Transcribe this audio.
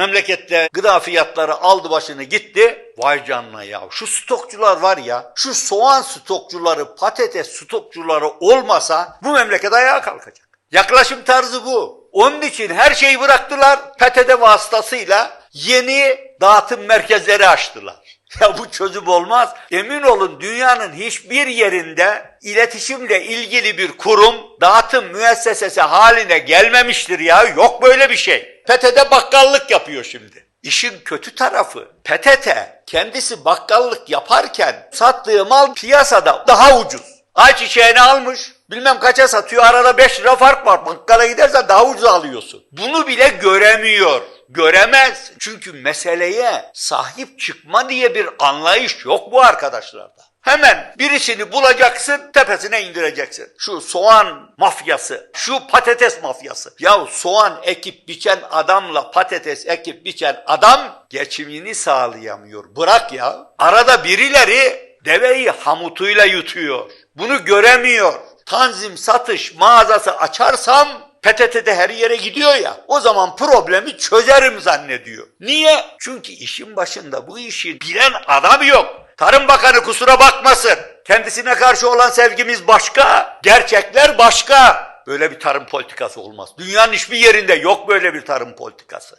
Memlekette gıda fiyatları aldı başını gitti. Vay canına ya. Şu stokçular var ya. Şu soğan stokçuları, patates stokçuları olmasa bu memleket ayağa kalkacak. Yaklaşım tarzı bu. Onun için her şeyi bıraktılar. PTT vasıtasıyla yeni dağıtım merkezleri açtılar. Ya bu çözüm olmaz. Emin olun dünyanın hiçbir yerinde iletişimle ilgili bir kurum dağıtım müessesesi haline gelmemiştir ya. Yok böyle bir şey. PTT bakkallık yapıyor şimdi. İşin kötü tarafı PTT kendisi bakkallık yaparken sattığı mal piyasada daha ucuz. Ayçiçeğini almış. Bilmem kaça satıyor. Arada 5 lira fark var. Bakkala gidersen daha ucuz alıyorsun. Bunu bile göremiyor. Göremez. Çünkü meseleye sahip çıkma diye bir anlayış yok bu arkadaşlarda. Hemen birisini bulacaksın, tepesine indireceksin. Şu soğan mafyası, şu patates mafyası. Ya soğan ekip biçen adamla patates ekip biçen adam geçimini sağlayamıyor. Bırak ya. Arada birileri deveyi hamutuyla yutuyor. Bunu göremiyor. Tanzim satış mağazası açarsam PTT'de her yere gidiyor ya. O zaman problemi çözerim zannediyor. Niye? Çünkü işin başında bu işi bilen adam yok. Tarım Bakanı kusura bakmasın. Kendisine karşı olan sevgimiz başka, gerçekler başka. Böyle bir tarım politikası olmaz. Dünyanın hiçbir yerinde yok böyle bir tarım politikası.